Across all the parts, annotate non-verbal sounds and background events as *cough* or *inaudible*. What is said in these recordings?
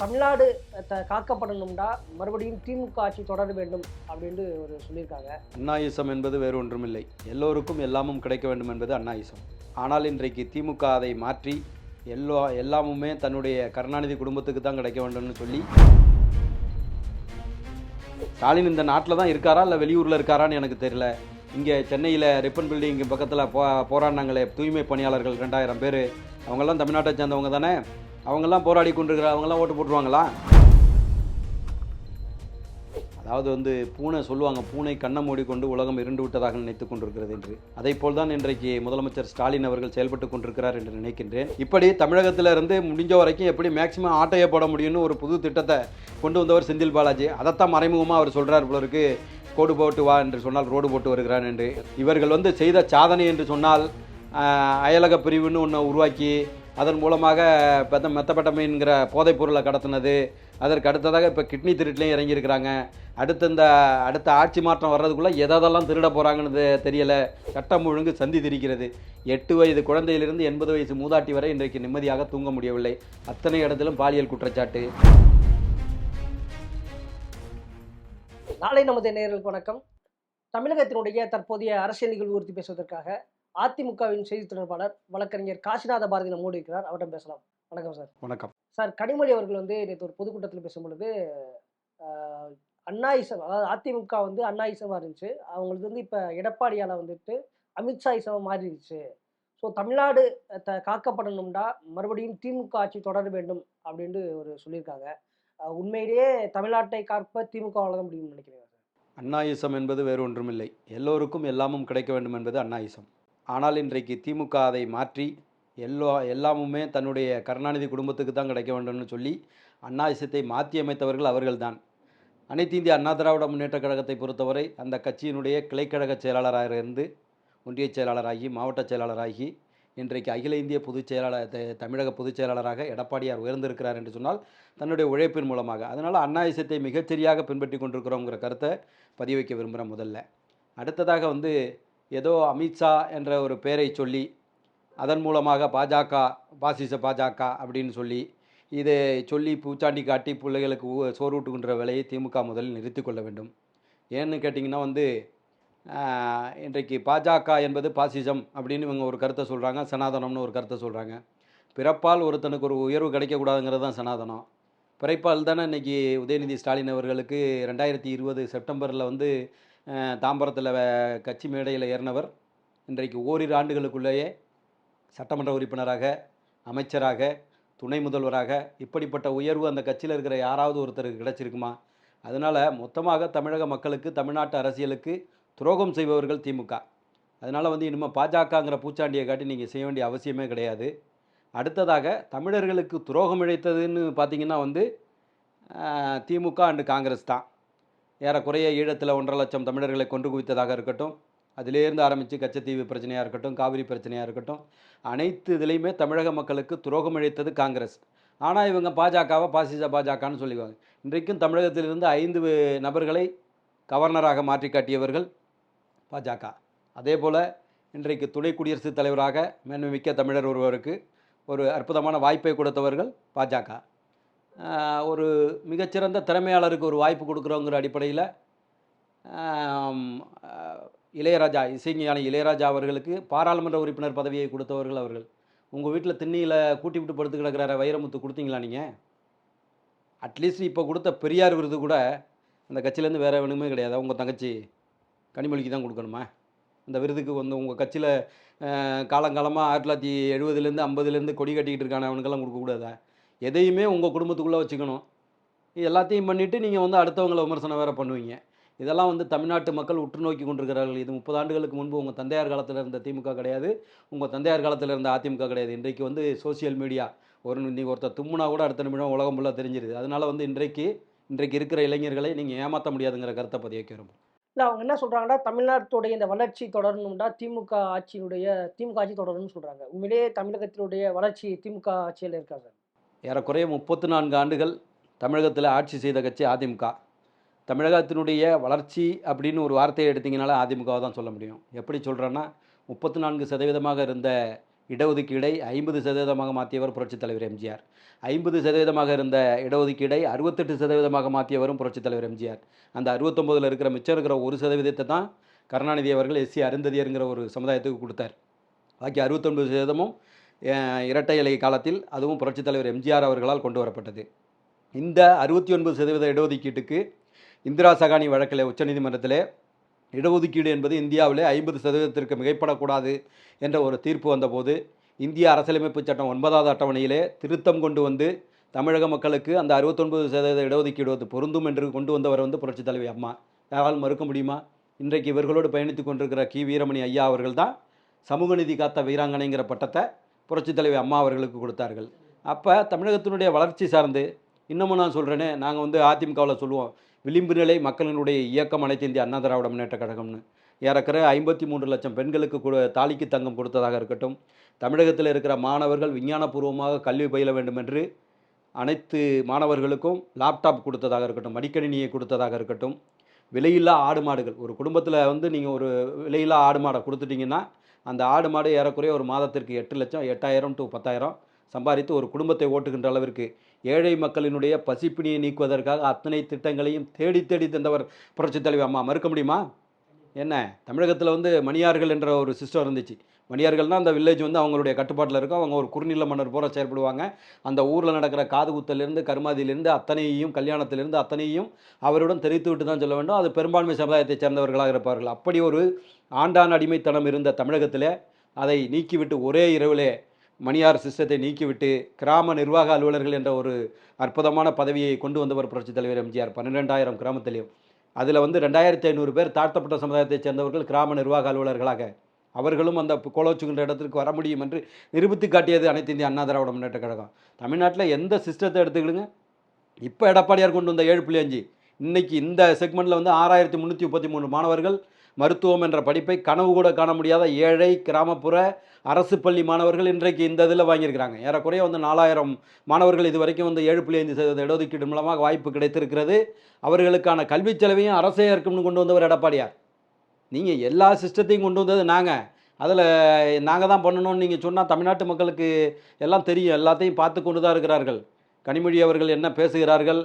தமிழ்நாடு த- காக்கப்படணும்டா மறுபடியும் திமுக ஆட்சி தொடர வேண்டும் அப்படின்னு ஒரு சொல்லியிருக்காங்க. அண்ணாயுசம் என்பது வேறு ஒன்றுமில்லை. எல்லோருக்கும் எல்லாமும் கிடைக்க வேண்டும் என்பது அண்ணாயுசம். ஆனால் இன்றைக்கு திமுக அதை மாற்றி எல்லோ எல்லாமுமே தன்னுடைய கருணாநிதி குடும்பத்துக்கு தான் கிடைக்க வேண்டும்னு சொல்லி ஸ்டாலின் இந்த நாட்டில் தான் இருக்காரா இல்லை வெளியூரில் இருக்காரான்னு எனக்கு தெரியல. இங்கே சென்னையில் ரிப்பன் பில்டிங் பக்கத்தில் போ போராடினாங்களே தூய்மை பணியாளர்கள் ரெண்டாயிரம் பேர். அவங்கெல்லாம் தமிழ்நாட்டை சேர்ந்தவங்க தானே? அவங்கெல்லாம் போராடி கொண்டிருக்கிற அவங்கெல்லாம் ஓட்டு போட்டுருவாங்களா? அதாவது வந்து பூனை சொல்லுவாங்க பூனை கண்ணை மூடிக்கொண்டு உலகம் இருண்டு விட்டதாக நினைத்துக் கொண்டிருக்கிறது என்று. அதே போல்தான் இன்றைக்கு முதலமைச்சர் ஸ்டாலின் அவர்கள் செயல்பட்டு கொண்டிருக்கிறார் என்று நினைக்கின்றேன். இப்படி தமிழகத்தில் இருந்து முடிஞ்ச வரைக்கும் எப்படி மேக்சிமம் ஆட்டையை போட முடியும்னு ஒரு புது திட்டத்தை கொண்டு வந்தவர் செந்தில் பாலாஜி. அதைத்தான் மறைமுகமாக அவர் சொல்கிறார் போலருக்கு கோடு போட்டு வா என்று சொன்னால் ரோடு போட்டு வருகிறான் என்று. இவர்கள் வந்து செய்த சாதனை என்று சொன்னால் அயலக பிரிவுன்னு ஒன்று உருவாக்கி அதன் மூலமாக பெத்த மெத்தப்பட்டமைங்கிற போதைப் பொருளை கடத்தினது. அதற்கு அடுத்ததாக இப்போ கிட்னி திருட்டுலையும் இறங்கியிருக்கிறாங்க. அடுத்த இந்த அடுத்த ஆட்சி மாற்றம் வர்றதுக்குள்ளே எதெல்லாம் திருட போகிறாங்கன்னு தெரியலை. சட்டம் ஒழுங்கு சந்தி திரிக்கிறது. எட்டு வயது குழந்தையிலிருந்து எண்பது வயசு மூதாட்டி வரை இன்றைக்கு நிம்மதியாக தூங்க முடியவில்லை. அத்தனை இடத்திலும் பாலியல் குற்றச்சாட்டு. நாளை நமது நேரில் வணக்கம். தமிழகத்தினுடைய தற்போதைய அரசியல் நிகழ்வு குறித்து பேசுவதற்காக அதிமுகவின் செய்தி தொடர்பாளர் வழக்கறிஞர் காசிநாத பாரதி நம்மோடு இருக்கிறார் அவரிடம் பேசலாம். வணக்கம் சார். வணக்கம். சார் கனிமொழி அவர்கள் வந்து நேற்று ஒரு பொதுக்கூட்டத்தில் பேசும் பொழுது ஆஹ், அண்ணாயிசம் அதாவது அதிமுக வந்து அண்ணாயிசமாக இருந்துச்சு. அவங்களுக்கு வந்து இப்போ எடப்பாடியால் வந்துட்டு அமித்ஷா இசமாக மாறிடுச்சு. ஸோ தமிழ்நாடு த காக்கப்படணும்டா மறுபடியும் திமுக ஆட்சி தொடர வேண்டும் அப்படின்ட்டு ஒரு சொல்லியிருக்காங்க. உண்மையிலேயே தமிழ்நாட்டை காப்ப திமுகவால் தான் முடியும்னு நினைக்கிறேன் சார்? அன்னாயிசம் என்பது வேறு ஒன்றுமில்லை. எல்லோருக்கும் எல்லாமும் கிடைக்க வேண்டும் என்பது அன்னாயிசம் ஆனால் இன்றைக்கு திமுக அதை மாற்றி எல்லோ எல்லாமுமே தன்னுடைய கருணாநிதி குடும்பத்துக்கு தான் கிடைக்க வேண்டும்னு சொல்லி அன்னாயிசத்தை மாற்றி அமைத்தவர்கள் அவர்கள்தான். அனைத்து இந்திய அண்ணா திராவிட முன்னேற்றக் கழகத்தை பொறுத்தவரை அந்த கட்சியினுடைய கிளைக்கழக செயலாளராக இருந்து ஒன்றிய செயலாளராகி மாவட்ட செயலாளராகி இன்றைக்கு அகில இந்திய பொதுச் செயலாளர் தமிழக பொதுச் செயலாளராக எடப்பாடியார் உயர்ந்திருக்கிறார் என்று சொன்னால் தன்னுடைய உழைப்பின் மூலமாக. அதனால் அன்னாயிசத்தை மிகச்சரியாக பின்பற்றி கொண்டிருக்கிறோங்கிற கருத்தை பதிவைக்க விரும்புகிறேன் முதல்ல. அடுத்ததாக வந்து ஏதோ அமித்ஷா என்ற ஒரு பெயரை சொல்லி அதன் மூலமாக பாஜக பாசிச பாஜக அப்படின்னு சொல்லி இதை சொல்லி பூச்சாண்டி காட்டி பிள்ளைகளுக்கு ஊ- சோறு ஊட்டுகின்ற வேலையை திமுக முதலில் நிறுத்திக் கொள்ள வேண்டும். ஏன்னு கேட்டிங்கன்னா வந்து இன்றைக்கு பாஜக என்பது பாசிசம் அப்படின்னு இவங்க ஒரு கருத்தை சொல்கிறாங்க சனாதனம்னு ஒரு கருத்தை சொல்கிறாங்க பிறப்பால் ஒருத்தனுக்கு ஒரு உயர்வு கிடைக்கக்கூடாதுங்கிறது தான் சனாதனம். பிறப்பால் தானே இன்றைக்கி உதயநிதி ஸ்டாலின் அவர்களுக்கு ரெண்டாயிரத்தி இருபது செப்டம்பரில் வந்து தாம்பரத்தில் கட்சி மேடையில் ஏறினவர் இன்றைக்கு ஓரிரு ஆண்டுகளுக்குள்ளேயே சட்டமன்ற உறுப்பினராக அமைச்சராக துணை முதல்வராக இப்படிப்பட்ட உயர்வு அந்த கட்சியில் இருக்கிற யாராவது ஒருத்தருக்கு கிடச்சிருக்குமா? அதனால் மொத்தமாக தமிழக மக்களுக்கு தமிழ்நாட்டு அரசியலுக்கு துரோகம் செய்பவர்கள் திமுக. அதனால் வந்து இனிமேல் பாஜகங்கிற பூச்சாண்டியை காட்டி நீங்கள் செய்ய வேண்டிய அவசியமே கிடையாது. அடுத்ததாக தமிழர்களுக்கு துரோகம் இழைத்ததுன்னு பார்த்தீங்கன்னா வந்து திமுக அண்டு காங்கிரஸ் தான். ஏறக்குறைய ஈழத்தில் ஒன்றரை லட்சம் தமிழர்களை கொன்று குவித்ததாக இருக்கட்டும் அதிலேருந்து ஆரம்பித்து கச்சத்தீவு பிரச்சனையாக இருக்கட்டும் காவிரி பிரச்சனையாக இருக்கட்டும் அனைத்து இதுலேயுமே தமிழக மக்களுக்கு துரோகம் இழைத்தது காங்கிரஸ். ஆனால் இவங்க பாஜகவை பாசிச பாஜகன்னு சொல்லிவாங்க இன்றைக்கும் தமிழகத்திலிருந்து ஐந்து நபர்களை கவர்னராக மாற்றி காட்டியவர்கள் பாஜக. அதே போல் இன்றைக்கு துணை குடியரசுத் தலைவராக மேன்மைமிக்க தமிழர் ஒருவருக்கு ஒரு அற்புதமான வாய்ப்பை கொடுத்தவர்கள் பாஜக. ஒரு மிகச்சிறந்த திறமையாளருக்கு ஒரு வாய்ப்பு கொடுக்குறோங்கிற அடிப்படையில் இளையராஜா இசைஞானி இளையராஜா அவர்களுக்கு பாராளுமன்ற உறுப்பினர் பதவியை கொடுத்தவர்கள் அவர்கள். உங்கள் வீட்டில் திண்ணியில் கூட்டி விட்டு படுத்து கிடக்கிற வைரமுத்து கொடுத்தீங்களா நீங்கள் அட்லீஸ்ட் இப்போ கொடுத்த பெரியார் விருது கூட அந்த கட்சியிலேருந்து வேறு வேணுமே கிடையாது. உங்கள் தங்கச்சி கனிமொழிக்கு தான் கொடுக்கணுமா? அந்த விருதுக்கு வந்து உங்கள் கட்சியில் காலங்காலமாக ஆயிரத்தி தொள்ளாயிரத்தி எழுபதுலேருந்து ஐம்பதுலேருந்து கொடி கட்டிக்கிட்டு இருக்கான அவனுக்கெல்லாம் கொடுக்கக்கூடாதா? எதையுமே உங்கள் குடும்பத்துக்குள்ளே வச்சுக்கணும். இது எல்லாத்தையும் பண்ணிவிட்டு நீங்கள் வந்து அடுத்தவங்களை விமர்சனம் வேறு பண்ணுவீங்க. இதெல்லாம் வந்து தமிழ்நாட்டு மக்கள் உற்று நோக்கி கொண்டிருக்கிறார்கள். இது முப்பது ஆண்டுகளுக்கு முன்பு உங்கள் தந்தையார் காலத்தில் இருந்த திமுக கிடையாது. உங்கள் தந்தையார் காலத்தில் இருந்த அதிமுக கிடையாது. இன்றைக்கு வந்து சோஷியல் மீடியா ஒரு நீங்கள் ஒருத்தர் தும்முனா கூட அடுத்த நிமிடம் உலகம் ஃபுல்லாக தெரிஞ்சிருது. அதனால் வந்து இன்றைக்கு இன்றைக்கு இருக்கிற இளைஞர்களை நீங்கள் ஏமாற்ற முடியாதுங்கிற கருத்தை பதிய வைக்கிறோம் இல்லை அவங்க என்ன சொல்கிறாங்கன்னா தமிழ்நாட்டுடைய இந்த வளர்ச்சி தொடரணும்டா திமுக ஆட்சியினுடைய திமுக ஆட்சி தொடரணும்னு சொல்கிறாங்க உண்மையிலேயே தமிழகத்தினுடைய வளர்ச்சி திமுக ஆட்சியில் இருக்காங்க. ஏறக்குறைய முப்பத்து நான்கு ஆண்டுகள் தமிழகத்தில் ஆட்சி செய்த கட்சி அதிமுக. தமிழகத்தினுடைய வளர்ச்சி அப்படின்னு ஒரு வார்த்தையை எடுத்தீங்கனால அதிமுகவை தான் சொல்ல முடியும். எப்படி சொல்கிறேன்னா முப்பத்து நான்கு சதவீதமாக இருந்த இடஒதுக்கீடை ஐம்பது சதவீதமாக மாற்றியவர் புரட்சித் தலைவர் எம்ஜிஆர். ஐம்பது சதவீதமாக இருந்த இடஒதுக்கீடை அறுபத்தெட்டு சதவீதமாக மாற்றியவரும் புரட்சித் தலைவர் எம்ஜிஆர். அந்த அறுபத்தொம்போதில் இருக்கிற மிச்சம் இருக்கிற ஒரு சதவீதத்தை தான் கருணாநிதி அவர்கள் எஸ்சி அருந்ததியருங்கிற ஒரு சமுதாயத்துக்கு கொடுத்தார். பாக்கி அறுபத்தொன்பது சதவீதமும் இரட்டை இலை காலத்தில் அதுவும் புரட்சித் தலைவர் எம்ஜிஆர் அவர்களால் கொண்டு வரப்பட்டது. இந்த அறுபத்தி ஒன்பது சதவீத இடஒதுக்கீட்டுக்கு இந்திரா சகானி வழக்கில் உச்சநீதிமன்றத்தில் இடஒதுக்கீடு என்பது இந்தியாவிலே ஐம்பது சதவீதத்திற்கு மிகைப்படக்கூடாது என்ற ஒரு தீர்ப்பு வந்தபோது இந்திய அரசியலமைப்பு சட்டம் ஒன்பதாவது அட்டவணையிலே திருத்தம் கொண்டு வந்து தமிழக மக்களுக்கு அந்த அறுபத்தொன்பது சதவீத இடஒதுக்கீடு வந்து பொருந்தும் என்று கொண்டு வந்தவர் வந்து புரட்சித் தலைவி அம்மா. யாரால் மறுக்க முடியுமா? இன்றைக்கு இவர்களோடு பயணித்து கொண்டிருக்கிற கி. வீரமணி ஐயா அவர்கள் தான் சமூக நீதி காத்த வீராங்கனைங்கிற பட்டத்தை புரட்சித் தலைவி அம்மா அவர்களுக்கு கொடுத்தார்கள். அப்போ தமிழகத்தினுடைய வளர்ச்சி சார்ந்து இன்னமும் நான் சொல்கிறேனே நாங்கள் வந்து அதிமுகவில் சொல்லுவோம் விளிம்பு நிலை மக்களினுடைய இயக்கம் அனைத்து இந்திய அண்ணா திராவிட முன்னேற்ற கழகம்னு. ஏறக்குற ஐம்பத்தி மூன்று லட்சம் பெண்களுக்கு தாலிக்கு தங்கம் கொடுத்ததாக இருக்கட்டும் தமிழகத்தில் இருக்கிற மாணவர்கள் விஞ்ஞானபூர்வமாக கல்வி பயில வேண்டும் என்று அனைத்து மாணவர்களுக்கும் லேப்டாப் கொடுத்ததாக இருக்கட்டும் மடிக்கணினியை கொடுத்ததாக இருக்கட்டும் விலையில்லா ஆடு மாடுகள். ஒரு குடும்பத்தில் வந்து நீங்கள் ஒரு விலையில்லா ஆடு மாடை கொடுத்துட்டிங்கன்னா அந்த ஆடு மாடு ஏறக்குறைய ஒரு மாதத்திற்கு எட்டு லட்சம் எட்டாயிரம் டு பத்தாயிரம் சம்பாதித்து ஒரு குடும்பத்தை ஓட்டுகின்ற அளவிற்கு ஏழை மக்களினுடைய பசிப்பிணியை நீக்குவதற்காக அத்தனை திட்டங்களையும் தேடி தேடி தந்தவர் புரட்சித் தலைவி அம்மா. மறுக்க முடியுமா? என்ன? தமிழகத்தில் வந்து மணியார்கள் என்ற ஒரு சிஸ்டம் இருந்துச்சு. மணியார்கள்னால் அந்த வில்லேஜ் வந்து அவங்களுடைய கட்டுப்பாட்டில் இருக்கும். அவங்க ஒரு குறுநில மன்னர் போல செயல்படுவாங்க. அந்த ஊரில் நடக்கிற காதுகுத்தலேருந்து கருமாதியிலிருந்து அத்தனையையும் கல்யாணத்திலிருந்து அத்தனையும் அவருடன் தெரிவித்து விட்டு தான் சொல்ல வேண்டும். அது பெரும்பான்மை சமுதாயத்தைச் சேர்ந்தவர்களாக இருப்பார்கள். அப்படி ஒரு ஆண்டான் அடிமைத்தனம் இருந்த தமிழகத்தில் அதை நீக்கிவிட்டு ஒரே இரவிலே மணியார் சிஸ்டத்தை நீக்கிவிட்டு கிராம நிர்வாக அலுவலர்கள் என்ற ஒரு அற்புதமான பதவியை கொண்டு வந்தவர் புரட்சித் தலைவர் எம்ஜிஆர். பன்னிரெண்டாயிரம் கிராமத்திலையும். அதில் வந்து ரெண்டாயிரத்தி ஐநூறு பேர் தாழ்த்தப்பட்ட சமுதாயத்தைச் சேர்ந்தவர்கள் கிராம நிர்வாக அலுவலர்களாக அவர்களும் அந்த கோலோச்சுகின்ற இடத்திற்கு வர முடியும் என்று நிரூபித்து காட்டியது அனைத்து இந்திய அண்ணா திராவிட முன்னேற்ற கழகம். தமிழ்நாட்டில் எந்த சிஸ்டத்தை எடுத்துக்கிடுங்க? இப்போ எடப்பாடியார் கொண்டு வந்த ஏழு புள்ளி அஞ்சு. இன்றைக்கி இந்த செக்மெண்ட்டில் வந்து ஆறாயிரத்தி முந்நூற்றி முப்பத்தி மூணு மாணவர்கள் மருத்துவம் என்ற படிப்பை கனவு கூட காண முடியாத ஏழை கிராமப்புற அரசு பள்ளி மாணவர்கள் இன்றைக்கு இந்த இதில் வாங்கியிருக்கிறாங்க. ஏறக்குறைய வந்து நாலாயிரம் மாணவர்கள் இது வரைக்கும் வந்து ஏழு புள்ளி ஐந்து சதவீத இடஒதுக்கீடு மூலமாக வாய்ப்பு கிடைத்திருக்கிறது. அவர்களுக்கான கல்விச் செலவையும் அரசே ஏற்கும்னு கொண்டு வந்தவர் எடப்பாடியார். நீங்கள் எல்லா சிஸ்டத்தையும் கொண்டு வந்தது நாங்கள் அதில் நாங்கள் தான் பண்ணணும்னு நீங்கள் சொன்னால் தமிழ்நாட்டு மக்களுக்கு எல்லாம் தெரியும். எல்லாத்தையும் பார்த்து கொண்டு தான் இருக்கிறார்கள். கனிமொழி அவர்கள் என்ன பேசுகிறார்கள்?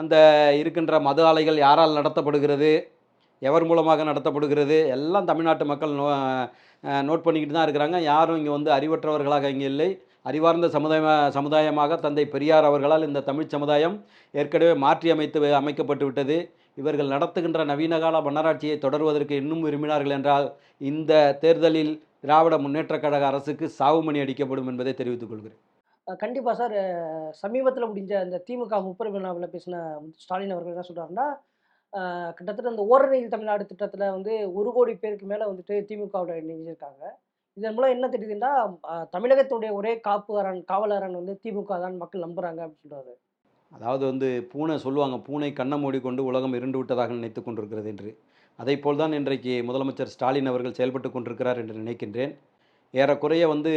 அந்த இருக்கின்ற மது ஆலைகள் யாரால் நடத்தப்படுகிறது? எவர் மூலமாக நடத்தப்படுகிறது? எல்லாம் தமிழ்நாட்டு மக்கள் நோ நோட் பண்ணிக்கிட்டு தான் இருக்கிறாங்க. யாரும் இங்கே வந்து அறிவற்றவர்களாக இங்கே இல்லை. அறிவார்ந்த சமுதாய சமுதாயமாக தந்தை பெரியார் அவர்களால் இந்த தமிழ் சமுதாயம் ஏற்கனவே மாற்றி அமைத்து அமைக்கப்பட்டு விட்டது. இவர்கள் நடத்துகின்ற நவீன கால மன்னராட்சியை தொடர்வதற்கு இன்னும் விரும்பினார்கள் என்றால் இந்த தேர்தலில் திராவிட முன்னேற்றக் கழக அரசுக்கு சாவுமணி அடிக்கப்படும் என்பதை தெரிவித்துக் கொள்கிறேன். கண்டிப்பாக சார். சமீபத்தில் முடிஞ்ச அந்த திமுக முப்பெரும் விழாவில் பேசின ஸ்டாலின் அவர்கள் என்ன சொல்கிறாருன்னா கிட்டத்தட்ட இந்த ஓரணியில் தமிழ்நாடு திட்டத்தில் வந்து ஒரு கோடி பேருக்கு மேலே வந்துட்டு திமுகவோட இணைஞ்சிருக்காங்க. இதன் மூலம் என்ன தெரியுதுன்னா தமிழகத்துடைய ஒரே காப்பு அரண் காவலரண் வந்து திமுக தான் மக்கள் நம்புகிறாங்க அப்படின்னு சொல்கிறாரு அதாவது வந்து பூனை சொல்லுவாங்க பூனை கண்ணை மூடிக்கொண்டு உலகம் இருண்டு விட்டதாக நினைத்து கொண்டிருக்கிறது என்று. அதைப்போல் போல்தான் இன்றைக்கு முதலமைச்சர் ஸ்டாலின் அவர்கள் செயல்பட்டு கொண்டிருக்கிறார் என்று நினைக்கின்றேன். ஏறக்குறைய வந்து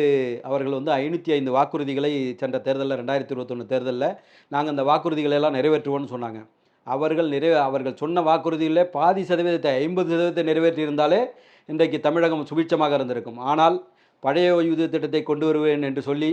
அவர்கள் வந்து ஐநூற்றி ஐந்து வாக்குறுதிகளை சென்ற தேர்தலில் ரெண்டாயிரத்தி இருபத்தொன்று தேர்தலில் நாங்கள் அந்த வாக்குறுதிகளை எல்லாம் நிறைவேற்றுவோம்னு சொன்னாங்க. அவர்கள் நிறைவே அவர்கள் சொன்ன வாக்குறுதிகளில் பாதி சதவீதத்தை ஐம்பது சதவீதத்தை நிறைவேற்றியிருந்தாலே இன்றைக்கு தமிழகம் சுபிட்சமாக இருந்திருக்கும். ஆனால் பழைய ஓய்வூதிய திட்டத்தை கொண்டு வருவேன் என்று சொல்லி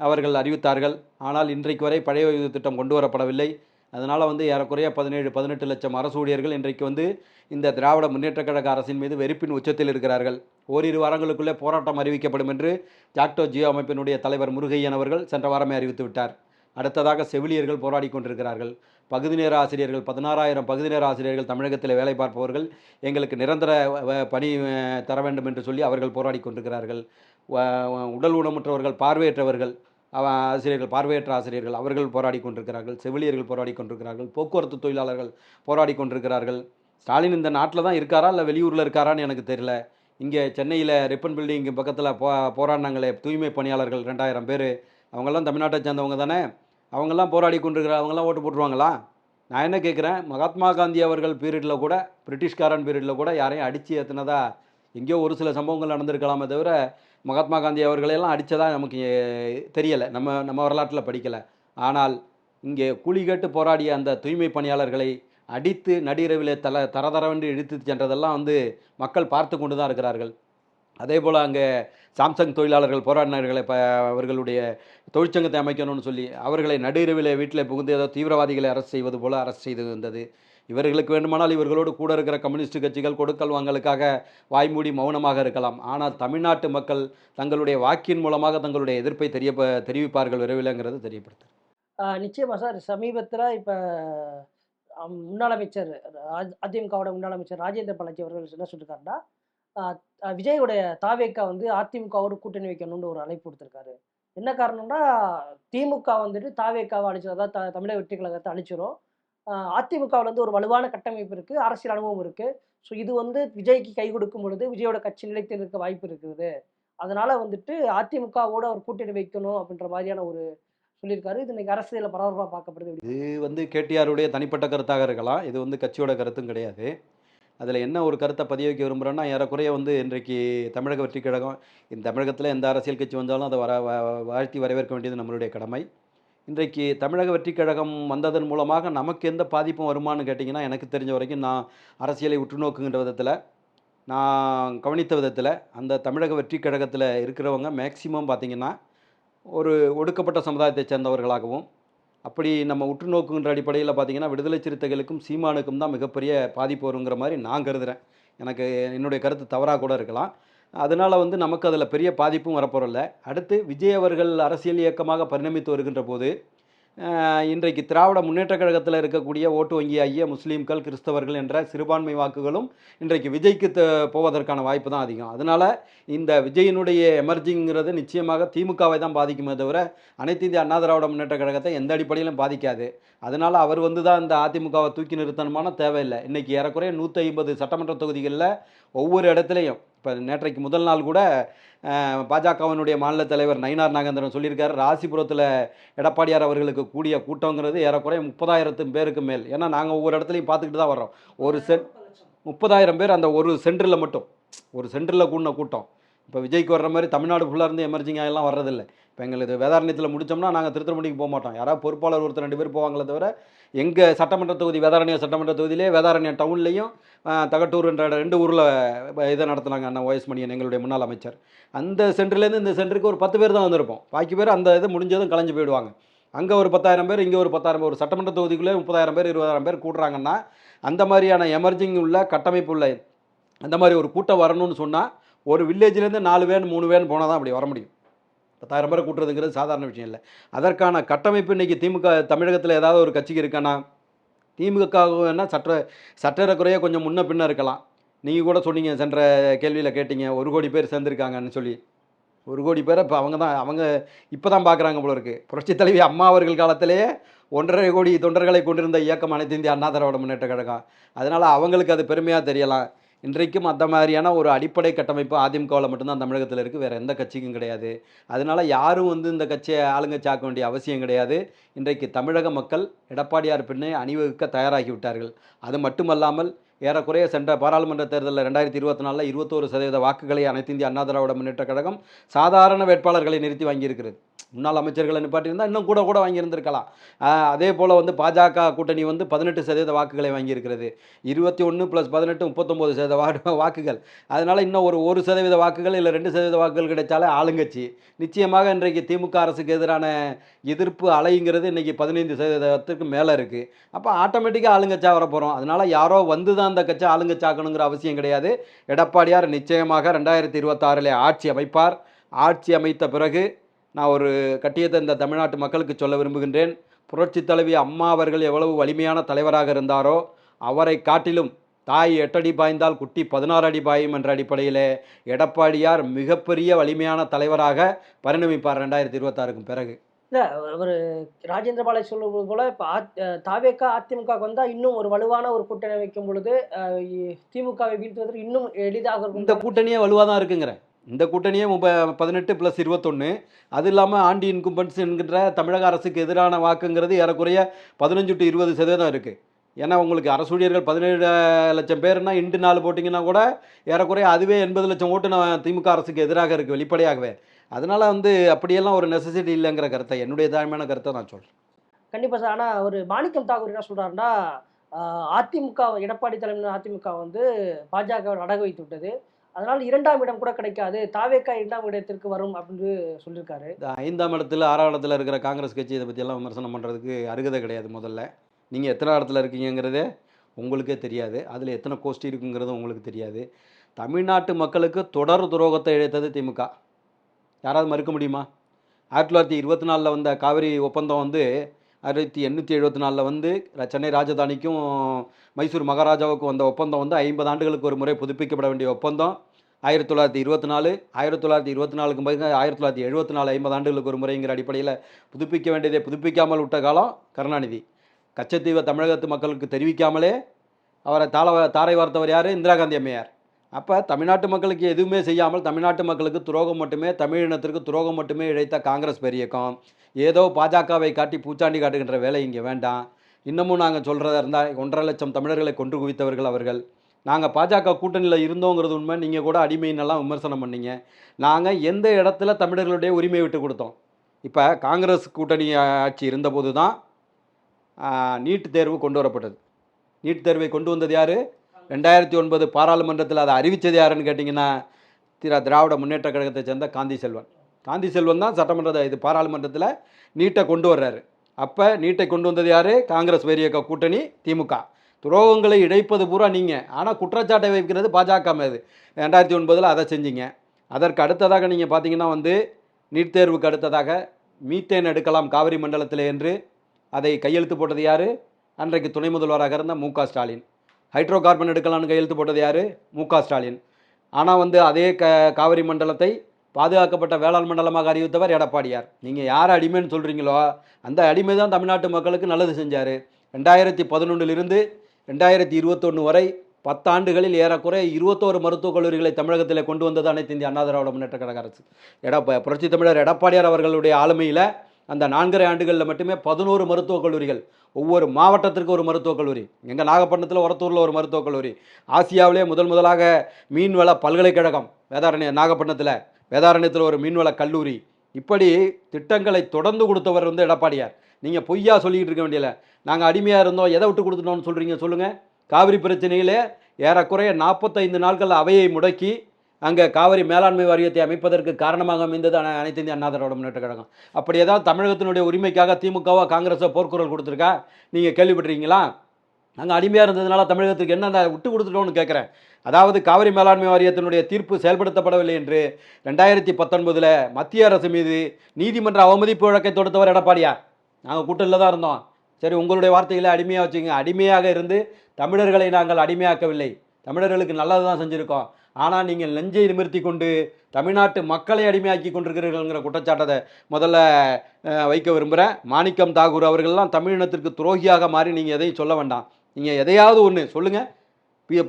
அவர்கள் அறிவித்தார்கள். ஆனால் இன்றைக்கு வரை பழைய ஓய்வு திட்டம் கொண்டு வரப்படவில்லை அதனால் வந்து ஏறக்குறைய பதினேழு பதினெட்டு லட்சம் அரசு ஊழியர்கள் இன்றைக்கு வந்து இந்த திராவிட முன்னேற்றக் கழக அரசின் மீது வெறுப்பின் உச்சத்தில் இருக்கிறார்கள். ஓரிரு வாரங்களுக்குள்ளே போராட்டம் அறிவிக்கப்படும் என்று ஜாக்டோ ஜியோ அமைப்பினுடைய தலைவர் முருகையன் அவர்கள் சென்ற வாரமே அறிவித்து விட்டார். அடுத்ததாக செவிலியர்கள் போராடி கொண்டிருக்கிறார்கள். பகுதி நேர ஆசிரியர்கள் பதினாறாயிரம் பகுதி நேர ஆசிரியர்கள் தமிழகத்தில் வேலை பார்ப்பவர்கள் எங்களுக்கு நிரந்தர வ- பணி தர வேண்டும் என்று சொல்லி அவர்கள் போராடி கொண்டிருக்கிறார்கள். உடல் ஊனமுற்றவர்கள் பார்வையற்றவர்கள் ஆசிரியர்கள் பார்வையற்ற ஆசிரியர்கள் அவர்கள் போராடி கொண்டிருக்கிறார்கள் செவிலியர்கள் போராடி கொண்டிருக்கிறார்கள் போக்குவரத்து தொழிலாளர்கள் போராடி கொண்டிருக்கிறார்கள். ஸ்டாலின் இந்த நாட்டில் தான் இருக்காரா இல்லை வெளியூரில் இருக்காரான்னு எனக்கு தெரியல. இங்கே சென்னையில் ரிப்பன் பில்டிங் பக்கத்தில் போ போராடினாங்களே தூய்மை பணியாளர்கள் ரெண்டாயிரம் பேர். அவங்கெல்லாம் தமிழ்நாட்டை சேர்ந்தவங்க தானே. அவங்கெல்லாம் போராடி கொண்டிருக்கிற அவங்கெல்லாம் ஓட்டு போட்டுருவாங்களா? நான் என்ன கேட்குறேன் மகாத்மா காந்தி அவர்கள் பீரியடில் கூட பிரிட்டிஷ்காரன் பீரியடில் கூட யாரையும் அடித்து ஏற்றுனதா எங்கேயோ ஒரு சில சம்பவங்கள் நடந்திருக்கலாமே தவிர மகாத்மா காந்தி அவர்களையெல்லாம் அடித்ததா நமக்கு தெரியலை. நம்ம நம்ம வரலாற்றில் படிக்கலை. ஆனால் இங்கே கூலி கேட்டு போராடிய அந்த தூய்மை பணியாளர்களை அடித்து நடிரவிலே தல தரதரவென்று இழுத்து சென்றதெல்லாம் வந்து மக்கள் பார்த்து கொண்டு தான் இருக்கிறார்கள். அதே போல் அங்கே சாம்சங் தொழிலாளர்கள் போராடினார்களை இப்போ அவர்களுடைய தொழிற்சங்கத்தை அமைக்கணும்னு சொல்லி அவர்களை நடுஇரவில் வீட்டில் புகுந்து ஏதோ தீவிரவாதிகளை அரசு செய்வது போல் அரசு செய்து வந்தது இவர்களுக்கு வேண்டுமானால் இவர்களோடு கூட இருக்கிற கம்யூனிஸ்ட் கட்சிகள் கொடுக்கல் வாங்கலுக்காக வாய்மூடி மௌனமாக இருக்கலாம். ஆனால் தமிழ்நாட்டு மக்கள் தங்களுடைய வாக்கின் மூலமாக தங்களுடைய எதிர்ப்பை தெரிய தெரிவிப்பார்கள் விரைவில்ங்கிறது தெரியப்படுத்து நிச்சயமாக சார். சமீபத்தில் இப்போ முன்னாள் அமைச்சர் ராஜ்- அதிமுகவோட முன்னாள் அமைச்சர் ராஜேந்திர பாலாஜி அவர்கள் என்ன சொல்லியிருக்காருன்னா விஜயோடைய தாவேக்கா வந்து அதிமுகவோட கூட்டணி வைக்கணும்னு ஒரு அழைப்பு கொடுத்துருக்காரு என்ன காரணம்னா திமுக வந்துட்டு தாவேக்காவை அழிச்சிடும் அதாவது த- தமிழக வெற்றி கழகத்தை அழிச்சிடும் அதிமுகவில் வந்து ஒரு வலுவான கட்டமைப்பு இருக்குது அரசியல் அனுபவம் இருக்குது ஸோ இது வந்து விஜய்க்கு கை கொடுக்கும் பொழுது விஜயோட கட்சி நிலைத்து இருக்க வாய்ப்பு இருக்குது. அதனால் வந்துட்டு அதிமுகவோட அவர் கூட்டணி வைக்கணும் அப்படின்ற மாதிரியான ஒரு சொல்லியிருக்காரு. இது இன்னைக்கு அரசியலில் பரபரப்பாக பார்க்கப்படுது இது வந்து கேடிஆருடைய தனிப்பட்ட கருத்தாக இருக்கலாம். இது வந்து கட்சியோட கருத்தும் கிடையாது. அதில் என்ன ஒரு கருத்தை பதிய வைக்க விரும்புகிறேன்னா ஏறக்குறைய வந்து இன்றைக்கு தமிழக வெற்றி கழகம் இந்த தமிழகத்தில் எந்த அரசியல் கட்சி வந்தாலும் அதை வர வ- வாழ்த்தி வரவேற்க வேண்டியது நம்மளுடைய கடமை. இன்றைக்கு தமிழக வெற்றி கழகம் வந்ததன் மூலமாக நமக்கு எந்த பாதிப்பும் வருமானு கேட்டிங்கன்னா எனக்கு தெரிஞ்ச வரைக்கும் நான் அரசியலை உற்று விதத்தில் நான் கவனித்த விதத்தில் அந்த தமிழக வெற்றி கழகத்தில் இருக்கிறவங்க மேக்சிமம் பார்த்திங்கன்னா ஒரு ஒடுக்கப்பட்ட சமுதாயத்தை சேர்ந்தவர்களாகவும் அப்படி நம்ம உற்று நோக்குங்கிற அடிப்படையில் பார்த்தீங்கன்னா விடுதலை சிறுத்தைகளுக்கும் சீமானுக்கும் தான் மிகப்பெரிய பாதிப்பு வருங்கிற மாதிரி நான் கருதுகிறேன் எனக்கு என்னுடைய கருத்து தவறாக கூட இருக்கலாம். அதனால் வந்து நமக்கு அதில் பெரிய பாதிப்பும் வரப்போகிறல்ல அடுத்து விஜய் அவர்கள் அரசியல் இயக்கமாக பரிணமித்து வருகின்ற போது இன்றைக்கு திராவிட முன்னேற்ற கழகத்தில் இருக்கக்கூடிய ஓட்டு வங்கி ஆகிய முஸ்லீம்கள் கிறிஸ்தவர்கள் என்ற சிறுபான்மை வாக்குகளும் இன்றைக்கு விஜய்க்கு த- போவதற்கான வாய்ப்பு தான் அதிகம். அதனால் இந்த விஜயினுடைய எமர்ஜிங்கிறது நிச்சயமாக திமுகவை தான் பாதிக்குமே தவிர அனைத்து இந்திய அண்ணா திராவிட முன்னேற்ற கழகத்தை எந்த அடிப்படையிலும் பாதிக்காது. அதனால் அவர் வந்து தான் இந்த அதிமுகவை தூக்கி நிறுத்தணுமான தேவையில்லை. இன்றைக்கி ஏறக்குறைய நூற்றி ஐம்பது சட்டமன்ற தொகுதிகளில் ஒவ்வொரு இடத்துலையும் இப்போ நேற்றைக்கு முதல் நாள் கூட பாஜகவினுடைய மாநில தலைவர் நயினார் நாகேந்திரன் சொல்லியிருக்காரு ராசிபுரத்தில் எடப்பாடியார் அவர்களுக்கு கூடிய கூட்டங்கிறது ஏறக்குறைய முப்பதாயிரத்து பேருக்கு மேல். ஏன்னா நாங்கள் ஒவ்வொரு இடத்துலையும் பார்த்துக்கிட்டு தான் வர்றோம். ஒரு சென் முப்பதாயிரம் பேர் அந்த ஒரு சென்டரில் மட்டும். ஒரு சென்டரில் கூடின கூட்டம். இப்போ விஜய்க்கு வர்ற மாதிரி தமிழ்நாடு ஃபுல்லாக இருந்து எமர்ஜிங் எல்லாம் வர்றதில்லை. இப்போ எங்களுக்கு வேதாரண்யத்தில் முடிச்சோம்னா நாங்கள் திருத்துறைமணிக்கு போக மாட்டோம். யாராவது பொறுப்பாளர் ஒருத்தர் ரெண்டு பேர் போவாங்களே தவிர எங்கள் சட்டமன்ற தொகுதி வேதாரண்யம் சட்டமன்ற தொகுதியிலே வேதாரண்யம் டவுன்லேயும் தகட்டூர் என்ற ரெண்டு ஊரில் இதை நடத்துனாங்க அண்ணா ஓஎஸ் மணியன் எங்களுடைய முன்னாள் அமைச்சர். அந்த சென்டர்லேருந்து இந்த சென்டருக்கு ஒரு பத்து பேர் தான் வந்திருப்போம். பாக்கி பேர் அந்த இது முடிஞ்சதும் கலைஞ்சு போயிடுவாங்க. அங்கே ஒரு பத்தாயிரம் பேர் இங்கே ஒரு பத்தாயிரம் பேர் ஒரு சட்டமன்ற தொகுதிக்குள்ளே முப்பதாயிரம் பேர் இருபதாயிரம் பேர் கூட்டுறாங்கன்னா அந்த மாதிரியான எமர்ஜிங் உள்ள கட்டமைப்பு உள்ள அந்த மாதிரி ஒரு கூட்டம் வரணும்னு சொன்னால் ஒரு வில்லேஜ்லேருந்து நாலு வேன் மூணு வேன் போனால் தான் அப்படி வர முடியும். பத்தாயிரம் பேரை கூட்டுறதுங்கிறது சாதாரண விஷயம் இல்லை. அதற்கான கட்டமைப்பு இன்றைக்கி திமுக தமிழகத்தில் ஏதாவது ஒரு கட்சிக்கு இருக்கானா திமுக சட்ட சற்ற கொஞ்சம் முன்ன பின்ன இருக்கலாம். நீங்கள் கூட சொன்னீங்க சென்ற கேள்வியில் கேட்டீங்க ஒரு கோடி பேர் சேர்ந்துருக்காங்கன்னு சொல்லி. ஒரு கோடி பேரை இப்போ அவங்க தான் அவங்க இப்போ தான் பார்க்குறாங்க போல இருக்குது புரட்சித் தலைவி அம்மா அவர்கள் காலத்திலேயே ஒன்றரை கோடி தொண்டர்களை கொண்டிருந்த இயக்கம் அனைத்து இந்திய அண்ணா திராவிட முன்னேற்ற கழகம். அதனால் அவங்களுக்கு அது பெருமையாக தெரியலாம். இன்றைக்கும் அந்த மாதிரியான ஒரு அடிப்படை கட்டமைப்பு அதிமுகவில் மட்டும்தான் தமிழகத்தில் இருக்குது வேறு எந்த கட்சிக்கும் கிடையாது. அதனால் யாரும் வந்து இந்த கட்சியை ஆளுங்கட்சி ஆக்க வேண்டிய அவசியம் கிடையாது. இன்றைக்கு தமிழக மக்கள் எடப்பாடியார் பின்னே அணிவகுக்க தயாராகி விட்டார்கள். அது மட்டுமல்லாமல் ஏறக்குறைய சென்ற பாராளுமன்ற தேர்தலில் ரெண்டாயிரத்தி இருபத்தி நாலில் இருபத்தோரு சதவீத வாக்குகளை அனைத்து இந்திய அண்ணா திராவிட முன்னேற்ற கழகம் சாதாரண வேட்பாளர்களை நிறுத்தி வாங்கியிருக்கிறது. முன்னாள் அமைச்சர்களை நிப்பாட்டியிருந்தால் இன்னும் கூட கூட வாங்கியிருந்திருக்கலாம். அதே போல் வந்து பாஜக கூட்டணி வந்து பதினெட்டு சதவீத வாக்குகளை வாங்கியிருக்கிறது. இருபத்தி ஒன்று ப்ளஸ் பதினெட்டு முப்பத்தொம்போது சதவீத வா வாக்குகள். அதனால் இன்னும் ஒரு ஒரு சதவீத வாக்குகள் இல்லை ரெண்டு சதவீத வாக்குகள் கிடைச்சாலே ஆளுங்கட்சி. நிச்சயமாக இன்றைக்கு திமுக அரசுக்கு எதிரான எதிர்ப்பு அலைங்கிறது இன்றைக்கி பதினைந்து சதவீதத்துக்கு மேலே இருக்குது அப்போ ஆட்டோமேட்டிக்காக ஆளுங்கட்சியாக வர போகிறோம் அதனால் யாரோ வந்து தான் அந்த கட்சி ஆளுங்கட்சாக்கணுங்கிற அவசியம் கிடையாது. எடப்பாடியார் நிச்சயமாக ரெண்டாயிரத்தி இருபத்தாறில் ஆட்சி அமைப்பார். ஆட்சி அமைத்த பிறகு நான் ஒரு கட்டியத்தை இந்த தமிழ்நாட்டு மக்களுக்கு சொல்ல விரும்புகின்றேன். புரட்சி தலைவி அம்மா அவர்கள் எவ்வளவு வலிமையான தலைவராக இருந்தாரோ அவரை காட்டிலும் தாய் எட்டடி பாய்ந்தால் குட்டி பதினாறு அடி பாயும் என்ற அடிப்படையில் எடப்பாடியார் மிகப்பெரிய வலிமையான தலைவராக பரிணமிப்பார் ரெண்டாயிரத்தி இருபத்தாறுக்கும் பிறகு. இல்லை ஒரு ராஜேந்திர பாலாஜி சொல்லுவது போல் இப்போ தாவேக்கா அதிமுக வந்தால் இன்னும் ஒரு வலுவான ஒரு கூட்டணி வைக்கும் பொழுது திமுகவை வீழ்த்துவதற்கு இன்னும் எளிதாக இருக்கும். இந்த கூட்டணியே வலுவாக தான் இருக்குங்கிறேன் இந்த கூட்டணியே முப்ப பதினெட்டு ப்ளஸ் இருபத்தொன்று அது இல்லாமல் ஆண்டி இன்கும்பன்ஸ் என்கின்ற தமிழக அரசுக்கு எதிரான வாக்குங்கிறது ஏறக்குறைய பதினஞ்சு டு இருபது சதவீதம் இருக்குது ஏன்னா உங்களுக்கு அரசூழியர்கள் பதினேழு லட்சம் பேர்னா இண்டு நாள் போட்டிங்கன்னா கூட ஏறக்குறைய அதுவே எண்பது லட்சம் ஓட்டு நான் திமுக அரசுக்கு எதிராக இருக்குது வெளிப்படையாகவே. அதனால் வந்து அப்படியெல்லாம் ஒரு நெசசிட்டி இல்லைங்கிற கருத்தை என்னுடைய தாழ்மையான கருத்தை நான் சொல்கிறேன் கண்டிப்பா சார். ஆனா ஒரு மாணிக்கம் தாக்கூர் என்ன சொல்றாருன்னா ஆஹ், அதிமுக எடப்பாடி தலைமையிலான அதிமுக வந்து பாஜக அடகு வைத்து விட்டது. அதனால இரண்டாம் இடம் கூட கிடைக்காது. தாவேக்கா இரண்டாம் இடத்திற்கு வரும் அப்படின்னு சொல்லியிருக்காரு. ஐந்தாம் இடத்துல ஆறாம் இடத்துல இருக்கிற காங்கிரஸ் கட்சி இதை பற்றியெல்லாம் விமர்சனம் பண்ணுறதுக்கு அருகதை கிடையாது முதல்ல. நீங்கள் எத்தனை இடத்துல இருக்கீங்கிறதே உங்களுக்கே தெரியாது. அதில் எத்தனை கோஷ்டி இருக்குங்கிறது உங்களுக்கு தெரியாது. தமிழ்நாட்டு மக்களுக்கு தொடர் துரோகத்தை இழைத்தது திமுக. யாராவது மறுக்க முடியுமா? ஆயிரத்தி தொள்ளாயிரத்தி இருபத்தி நாலில் வந்த காவிரி ஒப்பந்தம் வந்து ஆயிரத்தி எண்ணூற்றி எழுபத்தி நாலில் வந்து சென்னை ராஜதானிக்கும் மைசூர் மகாராஜாவுக்கும் வந்த ஒப்பந்தம் வந்து ஐம்பது ஆண்டுகளுக்கு ஒரு முறை புதுப்பிக்கப்பட வேண்டிய ஒப்பந்தம். ஆயிரத்தி தொள்ளாயிரத்தி இருபத்தி நாலு ஆயிரத்தி தொள்ளாயிரத்தி இருபத்தி நாலுக்கு பிறகு ஆயிரத்தி தொள்ளாயிரத்தி எழுபத்தி நாலு ஐம்பது ஆண்டுகளுக்கு ஒரு முறைங்கிற அடிப்படையில் புதுப்பிக்க வேண்டியதை புதுப்பிக்காமல் விட்ட காலம் கருணாநிதி. கச்சத்தீவை தமிழகத்து மக்களுக்கு தெரிவிக்காமலே அவரை தாள தாரை வார்த்தவர் யார்? இந்திரா காந்தி அம்மையார். அப்போ தமிழ்நாட்டு மக்களுக்கு எதுவுமே செய்யாமல் தமிழ்நாட்டு மக்களுக்கு துரோகம் மட்டுமே தமிழினத்திற்கு துரோகம் மட்டுமே இழைத்த காங்கிரஸ் பெரியக்கம் ஏதோ பாஜகவை காட்டி பூச்சாண்டி காட்டுகின்ற வேலை இங்கே வேண்டாம். இன்னமும் நாங்கள் சொல்கிறதா இருந்தால் ஒன்றரை லட்சம் தமிழர்களை கொன்று குவித்தவர்கள் அவர்கள். நாங்கள் பாஜக கூட்டணியில் இருந்தோங்கிறது உண்மை. நீங்கள் கூட அடிமையினெல்லாம் விமர்சனம் பண்ணீங்க. நாங்கள் எந்த இடத்துல தமிழர்களுடைய உரிமையை விட்டு கொடுத்தோம்? இப்போ காங்கிரஸ் கூட்டணி ஆட்சி இருந்தபோது தான் நீட் தேர்வு கொண்டு வரப்பட்டது. நீட் தேர்வை கொண்டு வந்தது யார்? ரெண்டாயிரத்தி ஒன்பது பாராளுமன்றத்தில் அதை அறிவித்தது யாருன்னு கேட்டிங்கன்னா திரா திராவிட முன்னேற்ற கழகத்தை சேர்ந்த காந்தி செல்வன் காந்தி செல்வன் தான் சட்டமன்றத்தை இது பாராளுமன்றத்தில் நீட்டை கொண்டு வர்றாரு. அப்போ நீட்டை கொண்டு வந்தது யார்? காங்கிரஸ் வேரியக்க கூட்டணி திமுக. துரோகங்களை இழைப்பது பூரா நீங்கள் ஆனால் குற்றச்சாட்டை வைக்கிறது பாஜக மீது. ரெண்டாயிரத்தி ஒன்பதில் அதை செஞ்சீங்க. அதற்கு அடுத்ததாக நீங்கள் பார்த்தீங்கன்னா வந்து நீட் தேர்வுக்கு அடுத்ததாக மீத்தேன் எடுக்கலாம் காவிரி மண்டலத்தில் என்று அதை கையெழுத்து போட்டது யார்? அன்றைக்கு துணை முதல்வராக இருந்த மு க ஸ்டாலின். ஹைட்ரோ கார்பன் எடுக்கலாம்னு கையெழுத்து போட்டது யார்? மு க ஸ்டாலின். ஆனால் வந்து அதே க காவிரி மண்டலத்தை பாதுகாக்கப்பட்ட வேளாண் மண்டலமாக அறிவித்தவர் எடப்பாடியார். நீங்கள் யார் அடிமைன்னு சொல்கிறீங்களோ அந்த அடிமை தான் தமிழ்நாட்டு மக்களுக்கு நல்லது செஞ்சார். ரெண்டாயிரத்தி பதினொன்றிலிருந்து ரெண்டாயிரத்தி இருபத்தொன்று வரை பத்தாண்டுகளில் ஏறக்குறைய இருபத்தோரு மருத்துவக் கல்லூரிகளை தமிழகத்தில் கொண்டு வந்தது அனைத்து இந்திய அண்ணா திராவிட முன்னேற்ற கழக அரசு. எடப்ப புரட்சி தமிழர் எடப்பாடியார் அவர்களுடைய ஆளுமையில் அந்த நான்கரை ஆண்டுகளில் மட்டுமே பதினோரு மருத்துவக் கல்லூரிகள். ஒவ்வொரு மாவட்டத்திற்கு ஒரு மருத்துவக் கல்லூரி. எங்கள் நாகப்பட்டினத்தில் ஒரத்தூரில் ஒரு மருத்துவக் கல்லூரி. ஆசியாவிலே முதல் முதலாக மீன்வள பல்கலைக்கழகம் வேதாரண்ய நாகப்பட்டினத்தில் வேதாரண்யத்தில் ஒரு மீன்வள கல்லூரி. இப்படி திட்டங்களை தொடர்ந்து கொடுத்தவர் வந்து எடப்பாடியார். நீங்கள் பொய்யா சொல்லிக்கிட்டு இருக்க வேண்டியல நாங்கள் அடிமையாக இருந்தோம். எதை விட்டு கொடுத்துட்டோம்னு சொல்கிறீங்க சொல்லுங்கள் காவிரி பிரச்சனையிலே ஏறக்குறைய நாற்பத்தைந்து நாட்கள் அவையை முடக்கி அங்கே காவிரி மேலாண்மை வாரியத்தை அமைப்பதற்கு காரணமாக அமைந்தது அனைத்து இந்திய அண்ணா திராவிட முன்னேற்ற கழகம். அப்படி ஏதாவது தமிழகத்தினுடைய உரிமைக்காக திமுகவோ காங்கிரஸோ போர்க்குரல் கொடுத்துருக்கா? நீங்கள் கேள்விப்பட்டிருக்கீங்களா? நாங்கள் அடிமையாக இருந்ததுனால தமிழகத்துக்கு என்ன விட்டு கொடுத்துட்டோம்னு கேட்குறேன் அதாவது காவிரி மேலாண்மை வாரியத்தினுடைய தீர்ப்பு செயல்படுத்தப்படவில்லை என்று ரெண்டாயிரத்தி பத்தொன்பதில் மத்திய அரசு மீது நீதிமன்ற அவமதிப்பு வழக்கை தொடுத்தவர் எடப்பாடியார். நாங்கள் கூட்டத்தில் தான் இருந்தோம். சரி உங்களுடைய வார்த்தைகளை அடிமையாக வச்சுங்க அடிமையாக இருந்து தமிழர்களை நாங்கள் அடிமையாக்கவில்லை. தமிழர்களுக்கு நல்லது தான் செஞ்சுருக்கோம். ஆனால் நீங்கள் நெஞ்சை நிமிர்த்தி கொண்டு தமிழ்நாட்டு மக்களை அடிமையாக்கி கொண்டிருக்கிறீர்கள்ங்கிற குற்றச்சாட்டத்தை முதல்ல வைக்க விரும்புகிறேன். மாணிக்கம் தாகூர் அவர்கள்லாம் தமிழினத்திற்கு துரோகியாக மாறி நீங்கள் எதையும் சொல்ல வேண்டாம். நீங்கள் எதையாவது ஒன்று சொல்லுங்கள்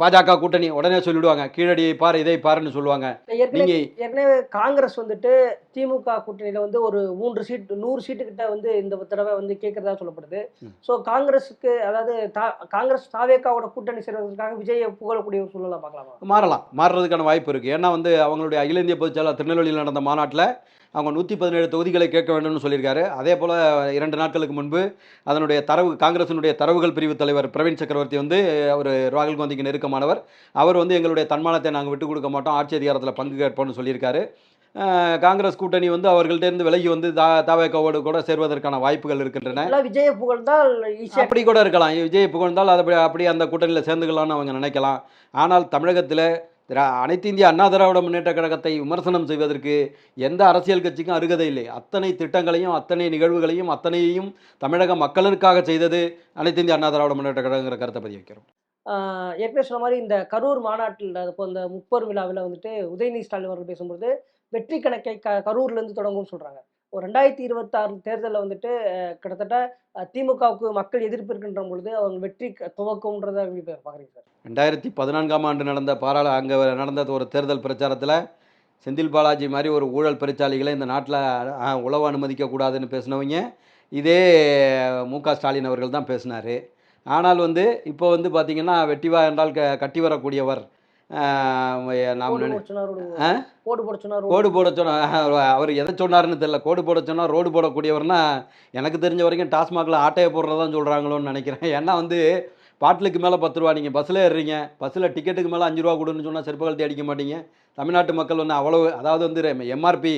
பாஜக கூட்டணி உடனே சொல்லிவிடுவாங்க கீழடியை பார் இதை பாருன்னு சொல்லுவாங்க. நீங்கள் ஏற்கனவே காங்கிரஸ் வந்துட்டு திமுக கூட்டணியில வந்து ஒரு மூன்று சீட் நூறு சீட்டு கிட்ட வந்து இந்த தடவை வந்து கேட்கறதா சொல்லப்படுது. ஸோ காங்கிரஸுக்கு அதாவது காங்கிரஸ் தாவேக்காவோட கூட்டணி சேர்வதற்காக விஜயை புகழக்கூடிய சூழலை பார்க்கலாமா? மாறலாம். மாறுறதுக்கான வாய்ப்பு இருக்குது ஏன்னா வந்து அவங்களுடைய அகில இந்திய பொதுச்செயலாளர் திருநெல்வேலியில் நடந்த மாநாட்டில் அவங்க நூற்றி பதினேழு தொகுதிகளை கேட்க வேண்டும்னு சொல்லியிருக்காரு. அதே போல் இரண்டு நாட்களுக்கு முன்பு அதனுடைய தரவு காங்கிரசினுடைய தரவுகள் பிரிவு தலைவர் பிரவீன் சக்கரவர்த்தி வந்து அவர் ராகுல் காந்திக்கு நெருக்கமானவர். அவர் வந்து எங்களுடைய தன்மானத்தை நாங்கள் விட்டு கொடுக்க மாட்டோம். ஆட்சி அதிகாரத்தில் பங்கு கேட்போம்னு சொல்லியிருக்காரு. காங்கிரஸ் கூட்டணி வந்து அவர்கள்ட்டேருந்து விலகி வந்து தா தாவேக்காவோடு கூட சேர்வதற்கான வாய்ப்புகள் இருக்கின்றன. விஜய புகழ்ந்தால் அப்படி கூட இருக்கலாம். விஜய் புகழ்ந்தால் அதை அப்படி- அந்த கூட்டணியில் சேர்ந்துக்கலாம்னு அவங்க நினைக்கலாம். ஆனால் தமிழகத்தில் அனைத்து இந்திய அண்ணா திராவிட முன்னேற்ற கழகத்தை விமர்சனம் செய்வதற்கு எந்த அரசியல் கட்சிக்கும் அருகதை இல்லை. அத்தனை திட்டங்களையும் அத்தனை நிகழ்வுகளையும் அத்தனையையும் தமிழக மக்களுக்காக செய்தது அனைத்து இந்திய அண்ணா திராவிட முன்னேற்ற கழகங்கிற கருத்தை பதிவு வைக்கிறோம். ஏற்கனவே சொன்ன மாதிரி இந்த கரூர் மாநாட்டில் இப்போ இந்த முப்பெரும் விழாவில் வந்துட்டு உதயநிதி ஸ்டாலின் அவர்கள் பேசும்போது வெற்றி கணக்கை க கரூர்லேருந்து தொடங்கும்னு சொல்கிறாங்க ஒரு ரெண்டாயிரத்தி இருபத்தாறு தேர்தலில் வந்துட்டு கிட்டத்தட்ட திமுகவுக்கு மக்கள் எதிர்ப்பு இருக்கின்ற பொழுது அவங்க வெற்றி துவக்கம்ன்றதை பார்க்குறீங்க சார்? ரெண்டாயிரத்தி பதினான்காம் ஆண்டு நடந்த பாராள அங்கே நடந்த ஒரு தேர்தல் பிரச்சாரத்தில் செந்தில் பாலாஜி மாதிரி ஒரு ஊழல் பெருச்சாளிகளை இந்த நாட்டில் உழவு அனுமதிக்கக்கூடாதுன்னு பேசினவங்க இதே மு க ஸ்டாலின் அவர்கள் தான் பேசினார். ஆனால் வந்து இப்போ வந்து பார்த்திங்கன்னா வெட்டிவா என்றால் க கட்டி வரக்கூடியவர் கோடு நினை- போட சொன்னா ரோடு ஆ? கோடு போட சொன்னா ரோடு கோடு போட சொன்ன அவர் எதை சொன்னாருன்னு தெரியல. கோடு போட சொன்னால் ரோடு போடக்கூடியவர்னா எனக்கு தெரிஞ்ச வரைக்கும் டாஸ்மாகில் ஆட்டையை போடுறதான் சொல்கிறாங்களோன்னு நினைக்கிறேன். *laughs* ஏன்னா வந்து பாட்டிலுக்கு மேலே பத்து ரூபா நீங்கள் பஸ்ஸில் ஏறுறீங்க. பஸ்ஸில் டிக்கெட்டுக்கு மேலே அஞ்சு ரூபா கொடுன்னு சொன்னால் செருப்பு கழட்டி அடிக்க மாட்டீங்க. தமிழ்நாட்டு மக்கள் வந்து அவ்வளவு அதாவது வந்து எம்ஆர்பி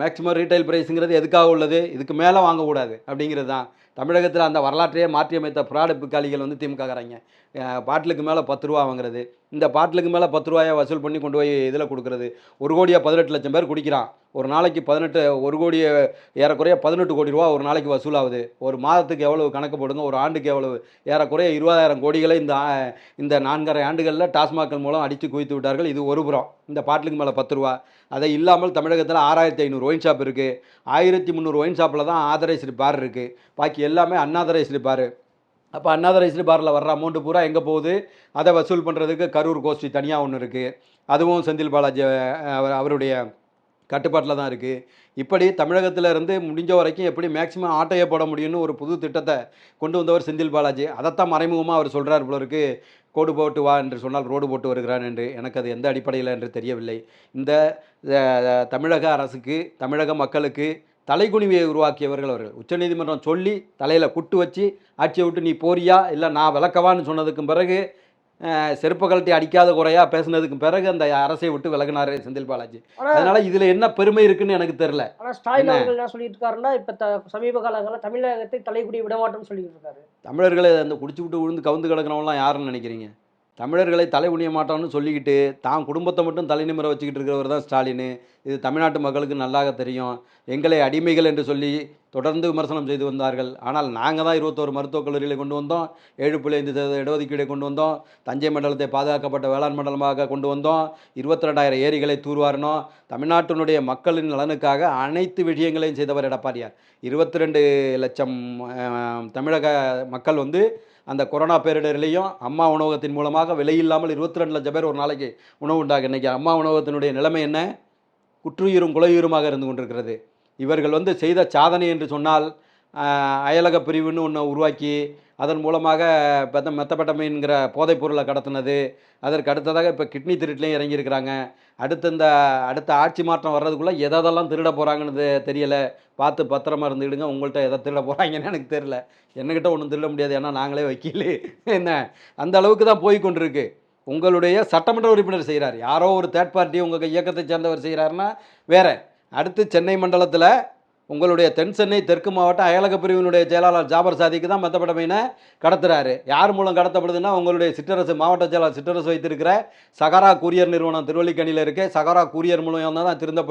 மேக்ஸிமம் ரீட்டைல் ப்ரைஸுங்கிறது எதுக்காக உள்ளது? இதுக்கு மேலே வாங்கக்கூடாது அப்படிங்கிறது தான். தமிழகத்தில் அந்த வரலாற்றையே மாற்றியமைத்த ஃப்ராடு பிக்காளிகள் வந்து திமுககாரங்க. பாட்டிலுக்கு மேலே பத்து ரூபா வாங்குறது. இந்த பாட்டிலுக்கு மேலே பத்து ரூபாயை வசூல் பண்ணி கொண்டு போய் இதில் கொடுக்குறது. ஒரு கோடியாக பதினெட்டு லட்சம் பேர் குடிக்கிறான். ஒரு நாளைக்கு பதினெட்டு ஒரு கோடியை ஏறக்குறைய பதினெட்டு கோடி ரூபா ஒரு நாளைக்கு வசூலாகுது. ஒரு மாதத்துக்கு எவ்வளவு கணக்கு போடுங்க ஒரு ஆண்டுக்கு எவ்வளவு? ஏறக்குறைய இருபதாயிரம் கோடிகளை இந்த இந்த நான்கரை ஆண்டுகளில் டாஸ்மாக்கள் மூலம் அடித்து குவித்து விட்டார்கள். இது ஒரு புறம். இந்த பாட்டிலுக்கு மேலே பத்து ரூபா. அதை இல்லாமல் தமிழகத்தில் ஆறாயிரத்தி ஐநூறு ஒயின் ஷாப் இருக்குது ஆயிரத்தி முந்நூறு ஒயின் ஷாப்பில் தான் ஆதரைஸ்டு பார் இருக்குது பாக்கி எல்லாமே அன்னாதரைஸ்டு பார் அப்போ அன்னாதரைஸ்டு பாரில் வர்ற அமௌண்ட்டு பூரா எங்கே போகுது? அதை வசூல் பண்ணுறதுக்கு கரூர் கோஷ்டி தனியாக ஒன்று இருக்குது அதுவும் செந்தில் பாலாஜி அவர் அவருடைய கட்டுப்பாட்டில் தான் இருக்குது இப்படி தமிழகத்தில் இருந்து முடிஞ்ச வரைக்கும் எப்படி மேக்ஸிமம் ஆட்டையை போட முடியும்னு ஒரு புது திட்டத்தை கொண்டு வந்தவர் செந்தில் பாலாஜி. அதைத்தான் மறைமுகமாக அவர் சொல்கிறார் போல இருக்கு. கோடு போட்டு வா என்று சொன்னால் ரோடு போட்டு வருகிறான் என்று. எனக்கு அது எந்த அடிப்படையில் என்று தெரியவில்லை. இந்த தமிழக அரசுக்கு தமிழக மக்களுக்கு தலைகுனிவை உருவாக்கியவர்கள் அவர்கள். உச்சநீதிமன்றம் சொல்லி தலையில் குட்டு வச்சு ஆட்சியை விட்டு நீ போறியா? இல்லை நான் விளக்கவான்னு சொன்னதுக்கும் பிறகு செருப்பு கழட்டி அடிக்காத குறையா பேசுனதுக்கு பிறகு அந்த அரசை விட்டு விலகினார் செந்தில் பாலாஜி. அதனால இதுல என்ன பெருமை இருக்குன்னு எனக்கு தெரியல. ஆனா ஸ்டாலின்? அவர்கள் என்ன சொல்லிட்டு இருக்காருன்னா இப்ப த- சமீப காலங்களில் தமிழகத்தை தலைக்குடி விட மாட்டோம்னு சொல்லிட்டு இருக்காரு. தமிழர்களை அந்த குடிச்சு விட்டு விழுந்து கவுந்து கிடக்கிறவங்களாம் யாருன்னு நினைக்கிறீங்க? தமிழர்களை தலை குனிய மாட்டோம்னு சொல்லிக்கிட்டு தான் குடும்பத்தை மட்டும் தலை நிமிர வச்சுக்கிட்டு இருக்கிறவர் தான் ஸ்டாலின். இது தமிழ்நாட்டு மக்களுக்கு நல்லாக தெரியும். எங்களை அடிமைகள் என்று சொல்லி தொடர்ந்து விமர்சனம் செய்து வந்தார்கள். ஆனால் நாங்கள் தான் இருபத்தோரு மருத்துவக் கல்லூரிகளை கொண்டு வந்தோம். ஏழு புள்ளி ஐந்து சதவீத இடஒதுக்கீடை கொண்டு வந்தோம். தஞ்சை மண்டலத்தை பாதுகாக்கப்பட்ட வேளாண் மண்டலமாக கொண்டு வந்தோம். இருபத்தி ரெண்டாயிரம் ஏரிகளை தூர்வாரினோம். தமிழ்நாட்டினுடைய மக்களின் நலனுக்காக அனைத்து விஷயங்களையும் செய்தவர் எடப்பாடியார். இருபத்தி ரெண்டு லட்சம் தமிழக மக்கள் வந்து அந்த கொரோனா பேரிடர்லேயும் அம்மா உணவகத்தின் மூலமாக விலையில்லாமல் இருபத்தி ரெண்டு லட்சம் பேர் ஒரு நாளைக்கு உணவு உண்டாக இன்றைக்கி அம்மா உணவகத்தினுடைய நிலைமை என்ன? குற்றுயிரும் குலையுயிருமாக இருந்து கொண்டிருக்கிறது. இவர்கள் வந்து செய்த சாதனை என்று சொன்னால் அயலக பிரிவுன்னு ஒன்று உருவாக்கி அதன் மூலமாக பெத்த மெத்தப்பட்டமைங்கிற போதைப் பொருளை கடத்தினது. அதற்கு அடுத்ததாக இப்போ கிட்னி திருட்டிலையும் இறங்கியிருக்கிறாங்க. அடுத்து இந்த அடுத்த ஆட்சி மாற்றம் வர்றதுக்குள்ளே எதெல்லாம் திருட போகிறாங்கன்னு தெரியலை. பார்த்து பத்திரமா இருந்துக்கிடுங்க உங்கள்கிட்ட எதை திருட போகிறாங்கன்னு எனக்கு தெரியல. என்னக்கிட்ட ஒன்றும் திருட முடியாது. ஏன்னா நாங்களே வக்கீல். என்ன? அந்த அளவுக்கு தான் போய் கொண்டிருக்கு. உங்களுடைய சட்டமன்ற உறுப்பினர் செய்கிறார் யாரோ ஒரு தேர்ட் பார்ட்டி உங்கள் இயக்கத்தை சேர்ந்தவர் செய்கிறாருன்னா வேறு. அடுத்து சென்னை மண்டலத்தில் உங்களுடைய தென் சென்னை தெற்கு மாவட்ட அயலக பிரிவினுடைய செயலாளர் ஜாபர் சாதிக்கு தான் மெத்தப்படமையினை கடத்துறாரு. யார் மூலம் கடத்தப்படுதுன்னா உங்களுடைய சிற்றரசு மாவட்ட செயலாளர் சிற்றரசு வைத்திருக்கிற சகாரா கூரியர் நிறுவனம் திருவல்லிக்கணியில் இருக்கு. சகாரா கூரியர் மூலம் தான் திருந்த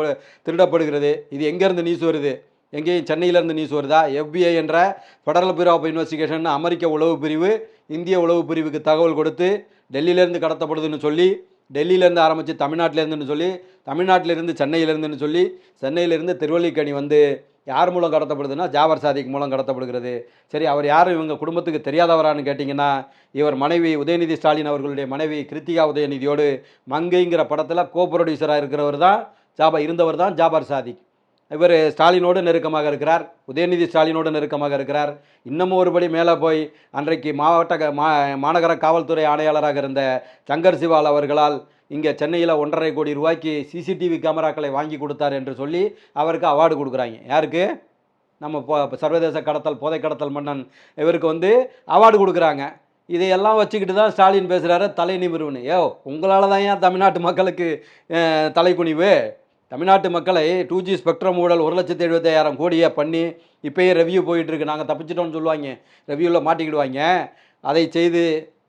திருடப்படுகிறது. இது எங்கேருந்து நியூஸ் வருது? எங்கேயும் சென்னையிலேருந்து நியூஸ் வருதா? எஃபிஐ என்ற ஃபெடரல் பியூரோ ஆஃப் இன்வெஸ்டிகேஷன் அமெரிக்க உளவு பிரிவு இந்திய உளவு பிரிவுக்கு தகவல் கொடுத்து டெல்லியிலேருந்து கடத்தப்படுதுன்னு சொல்லி டெல்லியிலேருந்து ஆரம்பித்து தமிழ்நாட்டிலேருந்துன்னு சொல்லி தமிழ்நாட்டிலேருந்து சென்னையிலேருந்துன்னு சொல்லி சென்னையிலேருந்து திருவல்லிக்கணி வந்து யார் மூலம் கடத்தப்படுதுன்னா ஜாவர் சாதிக் மூலம் கடத்தப்படுகிறது. சரி அவர் யாரும் இவங்க குடும்பத்துக்கு தெரியாதவரான்னு கேட்டிங்கன்னா இவர் மனைவி உதயநிதி ஸ்டாலின் அவர்களுடைய மனைவி கிருத்திகா உதயநிதியோடு மங்கைங்கிற படத்தில் கோ ப்ரொடியூசராக இருக்கிறவர் தான் ஜாபா இருந்தவர் தான் ஜாபர் சாதிக். இவர் ஸ்டாலினோடு நெருக்கமாக இருக்கிறார் உதயநிதி ஸ்டாலினோடு நெருக்கமாக இருக்கிறார். இன்னமும் ஒருபடி மேலே போய் அன்றைக்கு மாவட்ட மா மாநகர காவல்துறை ஆணையாளராக இருந்த சங்கர் சிவால் அவர்களால் இங்கே சென்னையில் ஒன்றரை கோடி ரூபாய்க்கு சிசிடிவி கேமராக்களை வாங்கி கொடுத்தார் என்று சொல்லி அவருக்கு அவார்டு கொடுக்குறாங்க. யாருக்கு? நம்ம சர்வதேச கடத்தல் போதை கடத்தல் மன்னன். இவருக்கு வந்து அவார்டு கொடுக்குறாங்க. இதையெல்லாம் வச்சுக்கிட்டு தான் ஸ்டாலின் பேசுகிறாரு தலை நிமிர்வுன்னு ஏ உங்களால் தான் ஏன் தமிழ்நாட்டு மக்களுக்கு தலைக்குனிவு? தமிழ்நாட்டு மக்களை டூ ஜி ஸ்பெக்ட்ரம் ஊழல் ஒரு லட்சத்தி எழுபத்தாயிரம் கோடியை பண்ணி இப்போயே ரெவ்யூ போயிட்டுருக்கு நாங்கள் தப்பிச்சிட்டோம்னு சொல்லுவாங்க. ரெவ்யூவில் மாட்டிக்கிடுவாங்க. அதை செய்து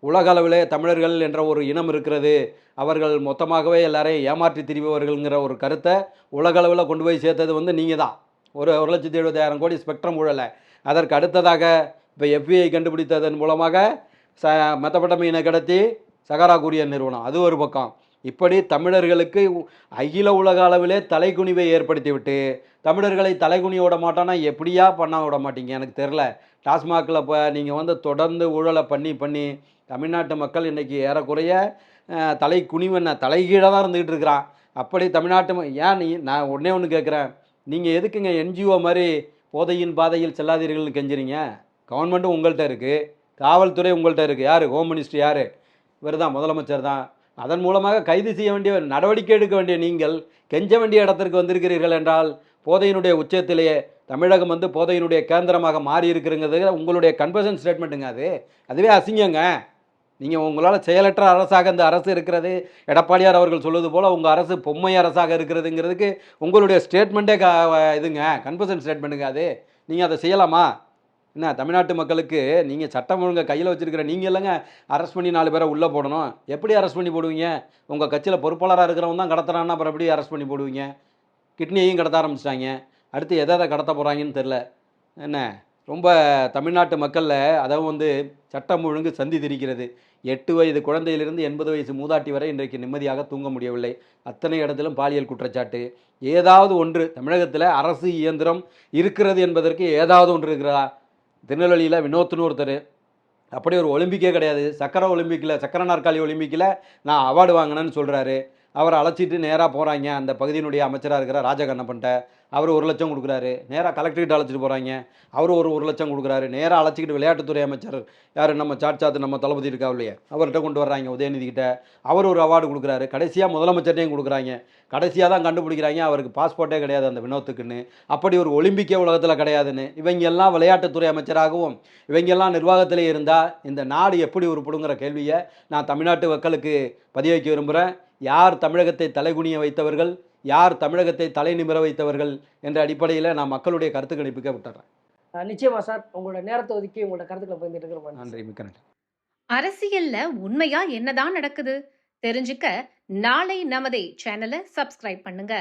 உலக அளவிலே தமிழர்கள் என்ற ஒரு இனம் இருக்கிறது. அவர்கள் மொத்தமாகவே எல்லாரையும் ஏமாற்றி திரிபவர்கள்ங்கிற ஒரு கருத்தை உலகளவில் கொண்டு போய் சேர்த்தது வந்து நீங்கள் தான். ஒரு ஒரு லட்சத்தி எழுபதாயிரம் கோடி ஸ்பெக்ட்ரம் ஊழலை. அதற்கு அடுத்ததாக இப்போ FBI கண்டுபிடித்ததன் மூலமாக ச மெத்தப்பட்டமையினை கடத்தி சகாரா கூறிய நிறுவனம். அது ஒரு பக்கம். இப்படி தமிழர்களுக்கு அகில உலக அளவிலே தலைகுனிவை ஏற்படுத்திவிட்டு தமிழர்களை தலைகுனி விட மாட்டோன்னா எப்படியா பண்ண விட மாட்டீங்க? எனக்கு தெரில டாஸ்மாகில் இப்போ நீங்கள் வந்து தொடர்ந்து ஊழலை பண்ணி பண்ணி தமிழ்நாட்டு மக்கள் இன்றைக்கி ஏறக்குறைய தலை குனிவென்ன தலைகீழாக தான் இருந்துக்கிட்டு இருக்கிறான். அப்படி தமிழ்நாட்டு ஏன் நீ நான் ஒன்றே ஒன்று கேட்குறேன். நீங்கள் எதுக்குங்க என்ஜிஓ மாதிரி போதையின் பாதையில் செல்லாதீர்கள்னு கெஞ்சுறீங்க? கவர்மெண்ட்டும் உங்கள்கிட்ட இருக்குது காவல்துறை உங்கள்கிட்ட இருக்குது யார்? ஹோம் மினிஸ்டர் யார்? இவர் தான் முதலமைச்சர் தான் அதன் மூலமாக கைது செய்ய வேண்டிய நடவடிக்கை எடுக்க வேண்டிய நீங்கள் கெஞ்ச வேண்டிய இடத்திற்கு வந்திருக்கிறீர்கள் என்றால் போதையினுடைய உச்சத்திலேயே தமிழகம் வந்து போதையினுடைய கேந்திரமாக மாறி இருக்கிறங்கிறது உங்களுடைய கன்வர்ஷன் ஸ்டேட்மெண்ட்டுங்க அது. அதுவே அசிங்கங்க. நீங்கள் உங்களால் செயலற்ற அரசாக இந்த அரசு இருக்கிறது. எடப்பாடியார் அவர்கள் சொல்வது போல் உங்கள் அரசு பொம்மை அரசாக இருக்கிறதுங்கிறதுக்கு உங்களுடைய ஸ்டேட்மெண்ட்டே க இதுங்க கன்வர்சன் ஸ்டேட்மெண்ட்டுங்க அது. நீங்கள் அதை செய்யலாமா? என்ன தமிழ்நாட்டு மக்களுக்கு நீங்கள் சட்டம் ஒழுங்கை கையில் வச்சுருக்கிற நீங்கள் இல்லைங்க. அரெஸ்ட் பண்ணி நாலு பேரை உள்ளே போடணும். எப்படி அரெஸ்ட் பண்ணி போடுவீங்க? உங்கள் கட்சியில் பொறுப்பாளராக இருக்கிறவங்க தான் கடத்துறான்னா அப்புறம் எப்படி அரெஸ்ட் பண்ணி போடுவீங்க? கிட்னியையும் கடத்த ஆரம்பிச்சிட்டாங்க. அடுத்து எதை எதை கடத்த போகிறாங்கன்னு தெரில என்ன ரொம்ப தமிழ்நாட்டு மக்களில் அதாவது வந்து சட்டம் ஒழுங்கு சந்தி திரிக்கிறது. எட்டு வயது குழந்தையிலிருந்து எண்பது வயசு மூதாட்டி வரை இன்றைக்கு நிம்மதியாக தூங்க முடியவில்லை. அத்தனை இடத்திலும் பாலியல் குற்றச்சாட்டு. ஏதாவது ஒன்று தமிழகத்தில் அரசு இயந்திரம் இருக்கிறது என்பதற்கு ஏதாவது ஒன்று இருக்கிறதா? திருநெல்வேலியில் வினோத்னு ஒருத்தர். அப்படி ஒரு ஒலிம்பிக்கே கிடையாது. சக்கர ஒலிம்பிக்கில் சக்கர நாற்காலி ஒலிம்பிக்கில் நான் அவார்டு வாங்கினேன்னு சொல்கிறாரு அவரை அழைச்சிட்டு நேராக போகிறாங்க அந்த பகுதியினுடைய அமைச்சராக இருக்கிற ராஜகண்ணப்பன்ட்ட. அவர் ஒரு லட்சம் கொடுக்குறாரு. நேராக கலெக்டர்கிட்ட அழைச்சிட்டு போகிறாங்க அவர் ஒரு ஒரு லட்சம் கொடுக்குறாரு. நேராக அழைச்சிக்கிட்டு விளையாட்டுத்துறை அமைச்சர் யார்? நம்ம சாட்சாத்து நம்ம தளபதி இருக்கா இல்லையே? அவர்கிட்ட கொண்டு வர்றாங்க உதயநிதிக்கிட்ட அவர் ஒரு அவார்டு கொடுக்குறாரு. கடைசியாக முதலமைச்சர்டையும் கொடுக்குறாங்க. கடைசியாக தான் கண்டுபிடிக்கிறாங்க. அவருக்கு பாஸ்போர்ட்டே கிடையாது அந்த வினோத்துக்குன்னு. அப்படி ஒரு ஒலிம்பிக்கே உலகத்தில் கிடையாதுன்னு. இவங்க எல்லாம் விளையாட்டுத்துறை அமைச்சராகவும் இவங்க எல்லாம் நிர்வாகத்திலே இருந்தால் இந்த நாடு எப்படி உருப்படுங்கிற கேள்வியை நான் தமிழ்நாட்டு மக்களுக்கு பதிய வைக்க விரும்புகிறேன் யார் தமிழகத்தை தலைகுனிய வைத்தவர்கள்? யார் தமிழகத்தை தலை நிமிர வைத்தவர்கள் என்ற அடிப்படையில் நான் மக்களுடைய கருத்து கணிப்புக்க விட்டுறேன். நிச்சயமா சார். உங்களோட நேரத்தை ஒதுக்கி உங்களோட கருத்துக்களை பகிர்ந்துட்டு இருக்கிறோம் நன்றி. மிக்க நன்றி. அரசியல்ல உண்மையா என்னதான் நடக்குது? தெரிஞ்சுக்க நாளை நமதே சேனலை சப்ஸ்கிரைப் பண்ணுங்க.